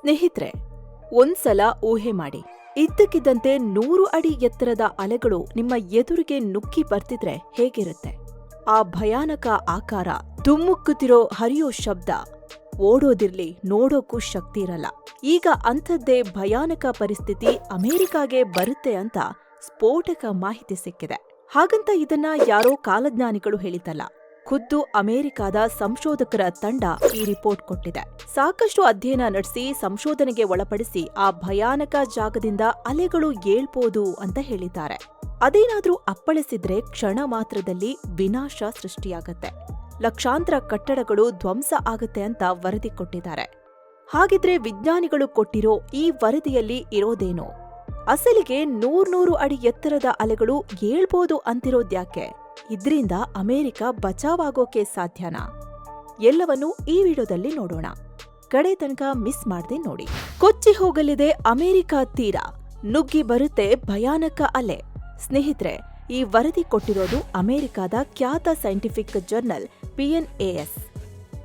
ಸ್ನೇಹಿತ್ರೆ, ಒಂದ್ಸಲ ಊಹೆ ಮಾಡಿ. ಇದ್ದಕ್ಕಿದ್ದಂತೆ ನೂರು ಅಡಿ ಎತ್ತರದ ಅಲೆಗಳು ನಿಮ್ಮ ಎದುರಿಗೆ ನುಗ್ಗಿ ಬರ್ತಿದ್ರೆ ಹೇಗಿರುತ್ತೆ? ಆ ಭಯಾನಕ ಆಕಾರ, ಧುಮ್ಮುಕ್ಕುತ್ತಿರೋ ಹರಿಯೋ ಶಬ್ದ, ಓಡೋದಿರ್ಲಿ, ನೋಡೋಕ್ಕೂ ಶಕ್ತಿ ಇರಲ್ಲ. ಈಗ ಅಂಥದ್ದೇ ಭಯಾನಕ ಪರಿಸ್ಥಿತಿ ಅಮೆರಿಕಾಗೆ ಬರುತ್ತೆ ಅಂತ ಸ್ಫೋಟಕ ಮಾಹಿತಿ ಸಿಕ್ಕಿದೆ. ಹಾಗಂತ ಇದನ್ನ ಯಾರೋ ಕಾಲಜ್ಞಾನಿಗಳು ಹೇಳಿದ್ದಲ್ಲ. ಖುದ್ದು ಅಮೆರಿಕಾದ ಸಂಶೋಧಕರ ತಂಡ ಈ ರಿಪೋರ್ಟ್ ಕೊಟ್ಟಿದೆ. ಸಾಕಷ್ಟು ಅಧ್ಯಯನ ನಡೆಸಿ ಸಂಶೋಧನೆಗೆ ಒಳಪಡಿಸಿ ಆ ಭಯಾನಕ ಜಾಗದಿಂದ ಅಲೆಗಳು ಏಳ್ಬೋದು ಅಂತ ಹೇಳಿದ್ದಾರೆ. ಅದೇನಾದ್ರೂ ಅಪ್ಪಳಿಸಿದ್ರೆ ಕ್ಷಣ ಮಾತ್ರದಲ್ಲಿ ವಿನಾಶ ಸೃಷ್ಟಿಯಾಗತ್ತೆ. ಲಕ್ಷಾಂತರ ಕಟ್ಟಡಗಳು ಧ್ವಂಸ ಆಗತ್ತೆ ಅಂತ ವರದಿ ಕೊಟ್ಟಿದ್ದಾರೆ. ಹಾಗಿದ್ರೆ ವಿಜ್ಞಾನಿಗಳು ಕೊಟ್ಟಿರೋ ಈ ವರದಿಯಲ್ಲಿ ಇರೋದೇನೋ? ಅಸಲಿಗೆ ನೂರ್ನೂರು ಅಡಿ ಎತ್ತರದ ಅಲೆಗಳು ಏಳ್ಬೋದು ಅಂತಿರೋದ್ಯಾಕೆ? ಇದ್ರಿಂದ ಅಮೆರಿಕ ಬಚಾವಾಗೋಕೆ ಸಾಧ್ಯನಾ? ಎಲ್ಲವನ್ನೂ ಈ ವಿಡಿಯೋದಲ್ಲಿ ನೋಡೋಣ. ಕಡೆ ತನಕ ಮಿಸ್ ಮಾಡದೆ ನೋಡಿ. ಕೊಚ್ಚಿ ಹೋಗಲಿದೆ ಅಮೆರಿಕ ತೀರ. ನುಗ್ಗಿ ಬರುತ್ತೆ ಭಯಾನಕ ಅಲೆ. ಸ್ನೇಹಿತರೆ, ಈ ವರದಿ ಕೊಟ್ಟಿರೋದು ಅಮೆರಿಕದ ಖ್ಯಾತ ಸೈಂಟಿಫಿಕ್ ಜರ್ನಲ್ ಪಿಎನ್ಎಎಸ್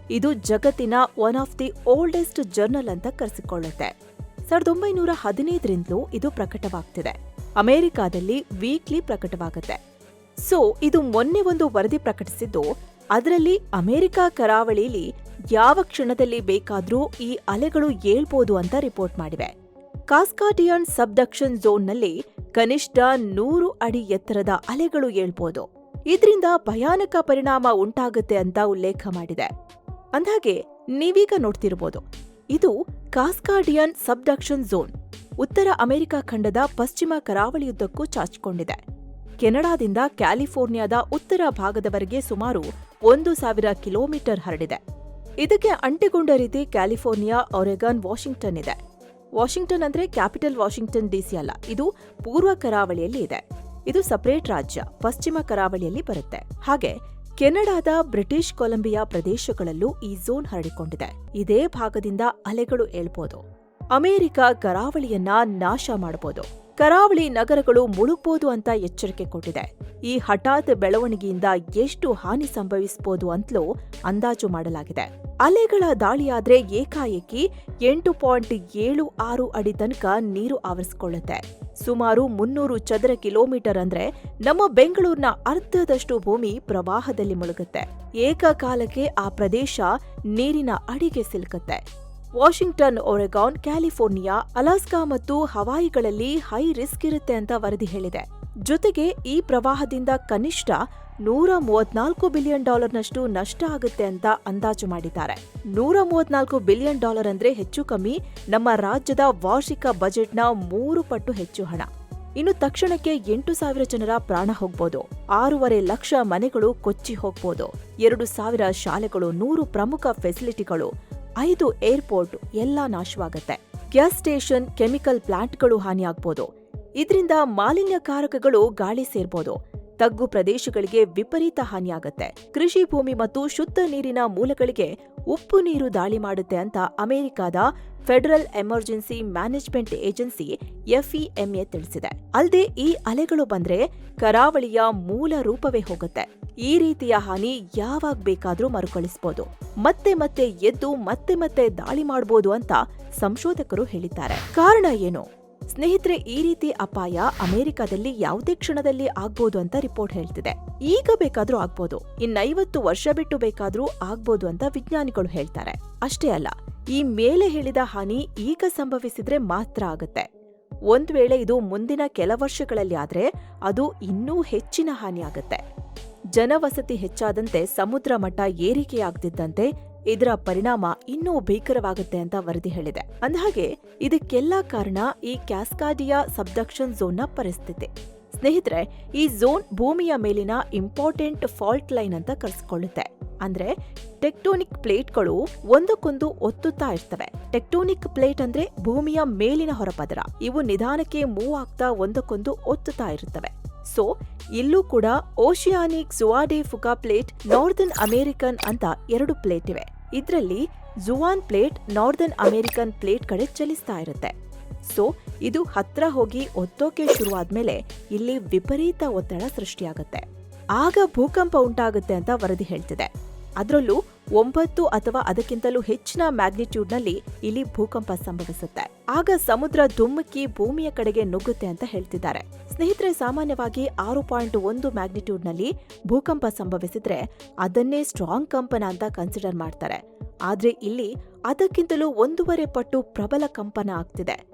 ಇದು ಜಗತ್ತಿನ one of the oldest journal ಅಂತ ಕರೆಸಿಕೊಳ್ಳುತ್ತೆ. ಸಾವಿರದ ಒಂಬೈನೂರ ಹದಿನೈದರಿಂದಲೂ ಇದು ಪ್ರಕಟವಾಗ್ತಿದೆ. ಅಮೆರಿಕಾದಲ್ಲಿ ವೀಕ್ಲಿ ಪ್ರಕಟವಾಗುತ್ತೆ. ಸೊ ಇದು ಮೊನ್ನೆ ಒಂದು ವರದಿ ಪ್ರಕಟಿಸಿದ್ದು, ಅದರಲ್ಲಿ ಅಮೆರಿಕ ಕರಾವಳಿಲಿ ಯಾವ ಕ್ಷಣದಲ್ಲಿ ಬೇಕಾದರೂ ಈ ಅಲೆಗಳು ಏಳ್ಬೋದು ಅಂತ ರಿಪೋರ್ಟ್ ಮಾಡಿವೆ. ಕಾಸ್ಕಾಟಿಯನ್ ಸಬ್ಡಕ್ಷನ್ ಝೋನ್ನಲ್ಲಿ ಕನಿಷ್ಠ ನೂರು ಅಡಿ ಎತ್ತರದ ಅಲೆಗಳು ಏಳ್ಬೋದು. ಇದರಿಂದ ಭಯಾನಕ ಪರಿಣಾಮ ಉಂಟಾಗುತ್ತೆ ಅಂತ ಉಲ್ಲೇಖ ಮಾಡಿದೆ. ಅಂದಹಾಗೆ, ನೀವೀಗ ನೋಡ್ತಿರ್ಬೋದು, ಇದು ಕಾಸ್ಕಾಡಿಯನ್ ಸಬ್ಡಕ್ಷನ್ ಝೋನ್ ಉತ್ತರ ಅಮೆರಿಕ ಖಂಡದ ಪಶ್ಚಿಮ ಕರಾವಳಿಯುದ್ದಕ್ಕೂ ಚಾಚಿಕೊಂಡಿದೆ. ಕೆನಡಾದಿಂದ ಕ್ಯಾಲಿಫೋರ್ನಿಯಾದ ಉತ್ತರ ಭಾಗದವರೆಗೆ ಸುಮಾರು ಒಂದು ಸಾವಿರ ಕಿಲೋಮೀಟರ್ ಹರಡಿದೆ. ಇದಕ್ಕೆ ಅಂಟಿಕೊಂಡ ರೀತಿ ಕ್ಯಾಲಿಫೋರ್ನಿಯಾ, ಒರೆಗಾನ್, ವಾಷಿಂಗ್ಟನ್ ಇದೆ. ವಾಷಿಂಗ್ಟನ್ ಅಂದ್ರೆ ಕ್ಯಾಪಿಟಲ್ ವಾಷಿಂಗ್ಟನ್ ಡಿಸಿ ಅಲ್ಲ, ಇದು ಪೂರ್ವ ಕರಾವಳಿಯಲ್ಲಿ ಇದೆ. ಇದು ಸಪರೇಟ್ ರಾಜ್ಯ, ಪಶ್ಚಿಮ ಕರಾವಳಿಯಲ್ಲಿ ಬರುತ್ತೆ. ಹಾಗೆ ಕೆನಡಾದ ಬ್ರಿಟಿಷ್ ಕೊಲಂಬಿಯಾ ಪ್ರದೇಶಗಳಲ್ಲೂ ಈ ಝೋನ್ ಹರಡಿಕೊಂಡಿದೆ. ಇದೇ ಭಾಗದಿಂದ ಅಲೆಗಳು ಏಳ್ಬೋದು. ಅಮೆರಿಕ ಕರಾವಳಿಯನ್ನ ನಾಶ ಮಾಡಬಹುದು ಕರಾವಳಿ ನಗರಗಳು ಮುಳುಗ್ಬೋದು ಅಂತ ಎಚ್ಚರಿಕೆ ಕೊಟ್ಟಿದೆ. ಈ ಹಠಾತ್ ಬೆಳವಣಿಗೆಯಿಂದ ಎಷ್ಟು ಹಾನಿ ಸಂಭವಿಸಬಹುದು ಅಂತಲೂ ಅಂದಾಜು ಮಾಡಲಾಗಿದೆ. ಅಲೆಗಳ ದಾಳಿಯಾದ್ರೆ ಏಕಾಏಕಿ ಎಂಟು ಪಾಯಿಂಟ್ ಏಳು ಆರು ಅಡಿ ತನಕ ನೀರು ಆವರಿಸಿಕೊಳ್ಳುತ್ತೆ. ಸುಮಾರು ಮುನ್ನೂರು ಚದರ ಕಿಲೋಮೀಟರ್ ಅಂದ್ರೆ ನಮ್ಮ ಬೆಂಗಳೂರಿನ ಅರ್ಧದಷ್ಟು ಭೂಮಿ ಪ್ರವಾಹದಲ್ಲಿ ಮುಳುಗುತ್ತೆ. ಏಕಕಾಲಕ್ಕೆ ಆ ಪ್ರದೇಶ ನೀರಿನ ಅಡಿಗೆ ಸಿಲುಕುತ್ತೆ. ವಾಷಿಂಗ್ಟನ್, ಒರೆಗಾನ್, ಕ್ಯಾಲಿಫೋರ್ನಿಯಾ, ಅಲಾಸ್ಕಾ ಮತ್ತು ಹವಾಯಿಗಳಲ್ಲಿ ಹೈ ರಿಸ್ಕ್ ಇರುತ್ತೆ ಅಂತ ವರದಿ ಹೇಳಿದೆ. ಜೊತೆಗೆ ಈ ಪ್ರವಾಹದಿಂದ ಕನಿಷ್ಠ ನೂರ ಮೂವತ್ನಾಲ್ಕು ಬಿಲಿಯನ್ ಡಾಲರ್ನಷ್ಟು ನಷ್ಟ ಆಗುತ್ತೆ ಅಂತ ಅಂದಾಜು ಮಾಡಿದ್ದಾರೆ. ನೂರ ಮೂವತ್ನಾಲ್ಕು ಬಿಲಿಯನ್ ಡಾಲರ್ ಅಂದ್ರೆ ಹೆಚ್ಚು ಕಮ್ಮಿ ನಮ್ಮ ರಾಜ್ಯದ ವಾರ್ಷಿಕ ಬಜೆಟ್ನ ಮೂರು ಪಟ್ಟು ಹೆಚ್ಚು ಹಣ. ಇನ್ನು ತಕ್ಷಣಕ್ಕೆ ಎಂಟು ಸಾವಿರ ಜನರ ಪ್ರಾಣ ಹೋಗ್ಬೋದು. ಆರೂವರೆ ಲಕ್ಷ ಮನೆಗಳು ಕೊಚ್ಚಿ ಹೋಗ್ಬೋದು. ಎರಡು ಸಾವಿರ ಶಾಲೆಗಳು, ನೂರು ಪ್ರಮುಖ ಫೆಸಿಲಿಟಿಗಳು ಐದು ಏರ್ಪೋರ್ಟ್ ಎಲ್ಲ ನಾಶವಾಗತ್ತೆ. ಗ್ಯಾಸ್ ಸ್ಟೇಷನ್, ಕೆಮಿಕಲ್ ಪ್ಲಾಂಟ್ಗಳು ಹಾನಿಯಾಗ್ಬೋದು. ಇದರಿಂದ ಮಾಲಿನ್ಯಕಾರಕಗಳು ಗಾಳಿ ಸೇರ್ಬೋದು. ತಗ್ಗು ಪ್ರದೇಶಗಳಿಗೆ ವಿಪರೀತ ಹಾನಿಯಾಗತ್ತೆ. ಕೃಷಿ ಭೂಮಿ ಮತ್ತು ಶುದ್ಧ ನೀರಿನ ಮೂಲಗಳಿಗೆ ಉಪ್ಪು ನೀರು ದಾಳಿ ಮಾಡುತ್ತೆ ಅಂತ ಅಮೆರಿಕದ federal emergency management agency FEMA ತಿಳಿಸಿದೆ. ಅಲ್ಲದೆ ಈ ಅಲೆಗಳು ಬಂದ್ರೆ ಕರಾವಳಿಯ ಮೂಲ ರೂಪವೇ ಹೋಗುತ್ತೆ. ಈ ರೀತಿಯ ಹಾನಿ ಯಾವಾಗ ಬೇಕಾದ್ರೂ ಮರುಕಳಿಸಬಹುದು ಮತ್ತೆ ಮತ್ತೆ ಎದ್ದು ಮತ್ತೆ ಮತ್ತೆ ದಾಳಿ ಮಾಡಬಹುದು ಅಂತ ಸಂಶೋಧಕರು ಹೇಳಿದ್ದಾರೆ. ಕಾರಣ ಏನು? ಸ್ನೇಹಿತರೆ, ಈ ರೀತಿ ಅಪಾಯ ಅಮೆರಿಕದಲ್ಲಿ ಯಾವುದೇ ಕ್ಷಣದಲ್ಲಿ ಆಗ್ಬೋದು ಅಂತ ರಿಪೋರ್ಟ್ ಹೇಳ್ತಿದೆ. ಈಗ ಬೇಕಾದ್ರೂ ಆಗ್ಬೋದು. ಇನ್ನೈವತ್ತು ವರ್ಷ ಬಿಟ್ಟು ಬೇಕಾದ್ರೂ ಆಗ್ಬೋದು ಅಂತ ವಿಜ್ಞಾನಿಗಳು ಹೇಳ್ತಾರೆ. ಅಷ್ಟೇ ಅಲ್ಲ, ಈ ಮೇಲೆ ಹೇಳಿದ ಹಾನಿ ಈಗ ಸಂಭವಿಸಿದ್ರೆ ಮಾತ್ರ ಆಗುತ್ತೆ. ಒಂದ್ ವೇಳೆ ಇದು ಮುಂದಿನ ಕೆಲ ವರ್ಷಗಳಲ್ಲಿ ಆದ್ರೆ ಅದು ಇನ್ನೂ ಹೆಚ್ಚಿನ ಹಾನಿ ಆಗುತ್ತೆ ಜನವಸತಿ ಹೆಚ್ಚಾದಂತೆ ಸಮುದ್ರ ಮಟ್ಟ ಏರಿಕೆಯಾಗ್ತಿದ್ದಂತೆ ಇದರ ಪರಿಣಾಮ ಇನ್ನೂ ಭೀಕರವಾಗುತ್ತೆ ಅಂತ ವರದಿ ಹೇಳಿದೆ. ಅಂದಹಾಗೆ, ಇದಕ್ಕೆಲ್ಲ ಕಾರಣ ಈ ಕ್ಯಾಸ್ಕಾಡಿಯಾ ಸಬ್ಡಕ್ಷನ್ ಝೋನ್ನ ಪರಿಸ್ಥಿತಿ. ಸ್ನೇಹಿತರೆ, ಈ ಝೋನ್ ಭೂಮಿಯ ಮೇಲಿನ ಇಂಪಾರ್ಟೆಂಟ್ ಫಾಲ್ಟ್ ಲೈನ್ ಅಂತ ಕರೆಸ್ಕೊಳ್ಳುತ್ತೆ. ಅಂದ್ರೆ ಟೆಕ್ಟೋನಿಕ್ ಪ್ಲೇಟ್ಗಳು ಒಂದಕ್ಕೊಂದು ಒತ್ತುತ್ತಾ ಇರ್ತವೆ. ಟೆಕ್ಟೋನಿಕ್ ಪ್ಲೇಟ್ ಅಂದ್ರೆ ಭೂಮಿಯ ಮೇಲಿನ ಹೊರಪದರ. ಇವು ನಿಧಾನಕ್ಕೆ ಮೂವ್ ಆಗ್ತಾ ಒಂದಕ್ಕೊಂದು ಒತ್ತುತ್ತಾ ಇರುತ್ತವೆ. ಸೊ ಇಲ್ಲೂ ಕೂಡ oceanic Juan de Fuca plate northern American ಅಂತ ಎರಡು ಪ್ಲೇಟ್ ಇವೆ. ಇದರಲ್ಲಿ Juan plate northern American plate ಕಡೆ ಚಲಿಸ್ತಾ ಇರುತ್ತೆ. ಸೊ ಇದು ಹತ್ರ ಹೋಗಿ ಒತ್ತೋಕೆ ಶುರುವಾದ್ಮೇಲೆ ಇಲ್ಲಿ ವಿಪರೀತ ಒತ್ತಡ ಸೃಷ್ಟಿಯಾಗುತ್ತೆ. ಆಗ ಭೂಕಂಪ ಉಂಟಾಗುತ್ತೆ ಅಂತ ವರದಿ ಹೇಳ್ತಿದೆ. ಅದರಲ್ಲೂ ಒಂಬತ್ತು ಅಥವಾ ಅದಕ್ಕಿಂತಲೂ ಹೆಚ್ಚಿನ ಮ್ಯಾಗ್ನಿಟ್ಯೂಡ್ನಲ್ಲಿ ಇಲ್ಲಿ ಭೂಕಂಪ ಸಂಭವಿಸುತ್ತೆ. ಆಗ ಸಮುದ್ರ ಧುಮ್ಮುಕ್ಕಿ ಭೂಮಿಯ ಕಡೆಗೆ ನುಗ್ಗುತ್ತೆ ಅಂತ ಹೇಳ್ತಿದ್ದಾರೆ. ಸ್ನೇಹಿತರೆ, ಸಾಮಾನ್ಯವಾಗಿ ಆರು ಪಾಯಿಂಟ್ ಒಂದು ಮ್ಯಾಗ್ನಿಟ್ಯೂಡ್ನಲ್ಲಿ ಭೂಕಂಪ ಸಂಭವಿಸಿದ್ರೆ ಅದನ್ನೇ ಸ್ಟ್ರಾಂಗ್ ಕಂಪನ ಅಂತ ಕನ್ಸಿಡರ್ ಮಾಡ್ತಾರೆ. ಆದ್ರೆ ಇಲ್ಲಿ ಅದಕ್ಕಿಂತಲೂ ಒಂದೂವರೆ ಪಟ್ಟು ಪ್ರಬಲ ಕಂಪನ ಆಗ್ತಿದೆ.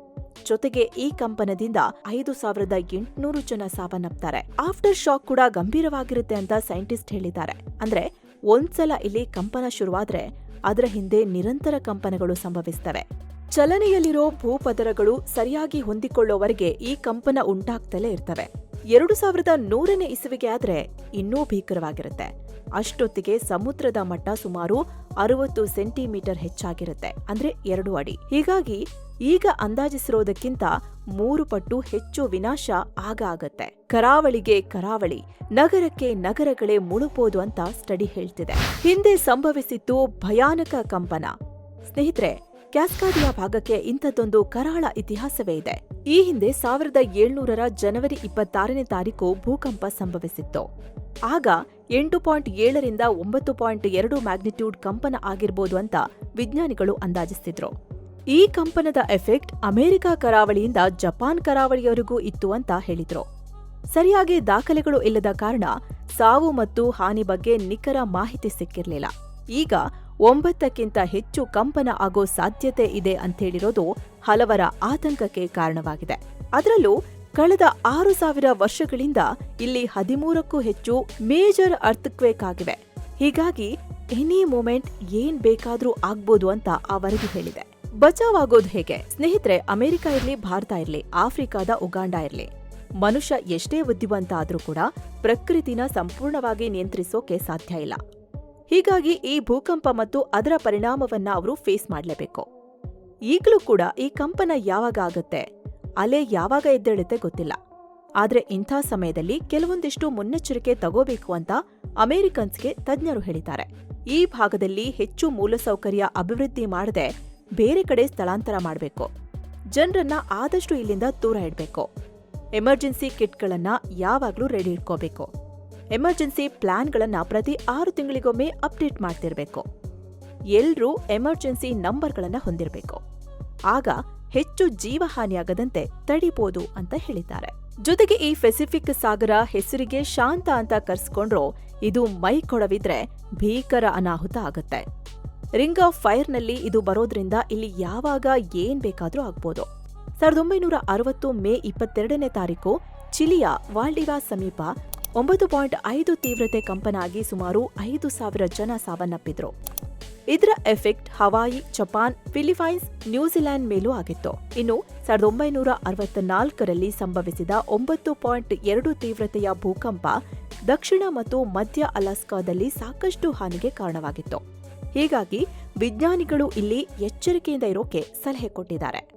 ಜೊತೆಗೆ ಈ ಕಂಪನದಿಂದ ಐದು ಸಾವಿರದ ಎಂಟುನೂರು ಜನ ಸಾವನ್ನಪ್ತಾರೆ. ಆಫ್ಟರ್ ಶಾಕ್ ಕೂಡ ಗಂಭೀರವಾಗಿರುತ್ತೆ ಅಂತ ಸೈಂಟಿಸ್ಟ್ ಹೇಳಿದ್ದಾರೆ. ಅಂದ್ರೆ ಒಂದ್ಸಲ ಇಲ್ಲಿ ಕಂಪನ ಶುರುವಾದ್ರೆ ಅದರ ಹಿಂದೆ ನಿರಂತರ ಕಂಪನಗಳು ಸಂಭವಿಸ್ತವೆ. ಚಲನೆಯಲ್ಲಿರೋ ಭೂಪದರಗಳು ಸರಿಯಾಗಿ ಹೊಂದಿಕೊಳ್ಳೋವರೆಗೆ ಈ ಕಂಪನ ಉಂಟಾಗ್ತಲೇ ಇರ್ತವೆ. ಎರಡು ಸಾವಿರದ ನೂರನೇ ಇಸುವಿಗೆ ಆದ್ರೆ ಇನ್ನೂ ಭೀಕರವಾಗಿರುತ್ತೆ. ಅಷ್ಟೊತ್ತಿಗೆ ಸಮುದ್ರದ ಮಟ್ಟ ಸುಮಾರು ಅರವತ್ತು ಸೆಂಟಿಮೀಟರ್ ಹೆಚ್ಚಾಗಿರುತ್ತೆ, ಅಂದ್ರೆ ಎರಡು ಅಡಿ. ಹೀಗಾಗಿ ಈಗ ಅಂದಾಜಿಸಿರೋದಕ್ಕಿಂತ ಮೂರು ಪಟ್ಟು ಹೆಚ್ಚು ವಿನಾಶ ಆಗ ಆಗತ್ತೆ. ಕರಾವಳಿಗೆ ಕರಾವಳಿ, ನಗರಕ್ಕೆ ನಗರಗಳೇ ಮುಳುಪೋದು ಅಂತ ಸ್ಟಡಿ ಹೇಳ್ತಿದೆ. ಹಿಂದೆ ಸಂಭವಿಸಿತ್ತು ಭಯಾನಕ ಕಂಪನ. ಸ್ನೇಹಿತರೆ ಕ್ಯಾಸ್ಕಾಡಿಯಾ ಭಾಗಕ್ಕೆ ಇಂಥದ್ದೊಂದು ಕರಾಳ ಇತಿಹಾಸವೇ ಇದೆ. ಈ ಹಿಂದೆ ಸಾವಿರದ ಏಳ್ನೂರರ ಜನವರಿ ಇಪ್ಪತ್ತಾರನೇ ತಾರೀಕು ಭೂಕಂಪ ಸಂಭವಿಸಿತ್ತು. ಆಗ ಎಂಟು ಪಾಯಿಂಟ್ ಏಳರಿಂದ ಒಂಬತ್ತು ಪಾಯಿಂಟ್ ಎರಡು ಮ್ಯಾಗ್ನಿಟ್ಯೂಡ್ ಕಂಪನ ಆಗಿರ್ಬೋದು ಅಂತ ವಿಜ್ಞಾನಿಗಳು ಅಂದಾಜಿಸ್ತಿದ್ರು. ಈ ಕಂಪನದ ಎಫೆಕ್ಟ್ ಅಮೆರಿಕ ಕರಾವಳಿಯಿಂದ ಜಪಾನ್ ಕರಾವಳಿಯವರೆಗೂ ಇತ್ತು ಅಂತ ಹೇಳಿದ್ರು. ಸರಿಯಾಗಿ ದಾಖಲೆಗಳು ಇಲ್ಲದ ಕಾರಣ ಸಾವು ಮತ್ತು ಹಾನಿ ಬಗ್ಗೆ ನಿಖರ ಮಾಹಿತಿ ಸಿಕ್ಕಿರಲಿಲ್ಲ. ಈಗ ಒಂಬತ್ತಕ್ಕಿಂತ ಹೆಚ್ಚು ಕಂಪನ ಆಗೋ ಸಾಧ್ಯತೆ ಇದೆ ಅಂತೇಳಿರೋದು ಹಲವರ ಆತಂಕಕ್ಕೆ ಕಾರಣವಾಗಿದೆ. ಅದರಲ್ಲೂ ಕಳೆದ ಆರು ಸಾವಿರ ವರ್ಷಗಳಿಂದ ಇಲ್ಲಿ ಹದಿಮೂರಕ್ಕೂ ಹೆಚ್ಚು ಮೇಜರ್ ಅರ್ಥಕ್ವೇಕ್ ಆಗಿವೆ. ಹೀಗಾಗಿ ಎನಿ ಮೂಮೆಂಟ್ ಏನ್ ಬೇಕಾದ್ರೂ ಆಗ್ಬೋದು ಅಂತ ಆ ವರದಿ ಹೇಳಿದೆ. ಬಚಾವಾಗೋದು ಹೇಗೆ? ಸ್ನೇಹಿತರೆ, ಅಮೆರಿಕ ಇರಲಿ, ಭಾರತ ಇರಲಿ, ಆಫ್ರಿಕಾದ ಉಗಾಂಡ ಇರಲಿ. ಮನುಷ್ಯ ಎಷ್ಟೇ ಬುದ್ಧಿವಂತ ಆದ್ರೂ ಕೂಡ ಪ್ರಕೃತಿನ ಸಂಪೂರ್ಣವಾಗಿ ನಿಯಂತ್ರಿಸೋಕೆ ಸಾಧ್ಯ ಇಲ್ಲ. ಹೀಗಾಗಿ ಈ ಭೂಕಂಪ ಮತ್ತು ಅದರ ಪರಿಣಾಮವನ್ನ ಅವರು ಫೇಸ್ ಮಾಡಲೇಬೇಕು. ಈಗಲೂ ಕೂಡ ಈ ಕಂಪನ ಯಾವಾಗ ಆಗುತ್ತೆ? ಅಲೆ ಯಾವಾಗ ಎದ್ದೇಳುತ್ತೆ ಗೊತ್ತಿಲ್ಲ. ಆದರೆ ಇಂಥ ಸಮಯದಲ್ಲಿ ಕೆಲವೊಂದಿಷ್ಟು ಮುನ್ನೆಚ್ಚರಿಕೆ ತಗೋಬೇಕು ಅಂತ ಅಮೆರಿಕನ್ಸ್ಗೆ ತಜ್ಞರು ಹೇಳಿದ್ದಾರೆ. ಈ ಭಾಗದಲ್ಲಿ ಹೆಚ್ಚು ಮೂಲಸೌಕರ್ಯ ಅಭಿವೃದ್ಧಿ ಮಾಡದೆ ಬೇರೆ ಕಡೆ ಸ್ಥಳಾಂತರ ಮಾಡಬೇಕು. ಜನರನ್ನ ಆದಷ್ಟು ಇಲ್ಲಿಂದ ದೂರ ಇಡಬೇಕು. ಎಮರ್ಜೆನ್ಸಿ ಕಿಟ್ಗಳನ್ನ ಯಾವಾಗಲೂ ರೆಡಿ ಇಟ್ಕೋಬೇಕು. ಎಮರ್ಜೆನ್ಸಿ ಪ್ಲಾನ್ಗಳನ್ನು ಪ್ರತಿ ಆರು ತಿಂಗಳಿಗೊಮ್ಮೆ ಅಪ್ಡೇಟ್ ಮಾಡ್ತಿರಬೇಕು. ಎಲ್ಲರೂ ಎಮರ್ಜೆನ್ಸಿ ನಂಬರ್ಗಳನ್ನು ಹೊಂದಿರಬೇಕು. ಆಗ ಹೆಚ್ಚು ಜೀವಹಾನಿಯಾಗದಂತೆ ತಡಿಬೋದು ಅಂತ ಹೇಳಿದ್ದಾರೆ. ಜೊತೆಗೆ ಈ ಪೆಸಿಫಿಕ್ ಸಾಗರ ಹೆಸರಿಗೆ ಶಾಂತ ಅಂತ ಕರೆಸ್ಕೊಂಡ್ರು ಇದು ಮೈ ಕೊಡವಿದ್ರೆ ಭೀಕರ ಅನಾಹುತ ಆಗತ್ತೆ. ರಿಂಗ್ ಆಫ್ ಫೈರ್ನಲ್ಲಿ ಇದು ಬರೋದ್ರಿಂದ ಇಲ್ಲಿ ಯಾವಾಗ ಏನ್ ಬೇಕಾದರೂ ಆಗ್ಬೋದು. ಸಾವಿರದ ಒಂಬೈನೂರ ಅರವತ್ತು ಮೇ ಇಪ್ಪತ್ತೆರಡನೇ ತಾರೀಕು ಚಿಲಿಯ ವಾಲ್ಡಿವಾ ಸಮೀಪ ಒಂಬತ್ತು ಪಾಯಿಂಟ್ ಐದು ತೀವ್ರತೆ ಕಂಪನ ಆಗಿ ಸುಮಾರು ಐದು ಸಾವಿರ ಜನ ಸಾವನ್ನಪ್ಪಿದ್ರು. ಇದರ effect Hawaii, Japan Philippines New Zealand ಮೇಲೂ ಆಗಿತ್ತು. ಇನ್ನು ಸಾವಿರದ ಒಂಬೈನೂರ ಅರವತ್ನಾಲ್ಕರಲ್ಲಿ ಸಂಭವಿಸಿದ ಒಂಬತ್ತು ಪಾಯಿಂಟ್ ಎರಡು ತೀವ್ರತೆಯ ಭೂಕಂಪ ದಕ್ಷಿಣ ಮತ್ತು ಮಧ್ಯ ಅಲಾಸ್ಕಾದಲ್ಲಿ ಸಾಕಷ್ಟು ಹಾನಿಗೆ ಕಾರಣವಾಗಿತ್ತು. ಹೀಗಾಗಿ ವಿಜ್ಞಾನಿಗಳು ಇಲ್ಲಿ ಎಚ್ಚರಿಕೆಯಿಂದ ಇರೋಕೆ ಸಲಹೆ ಕೊಟ್ಟಿದ್ದಾರೆ.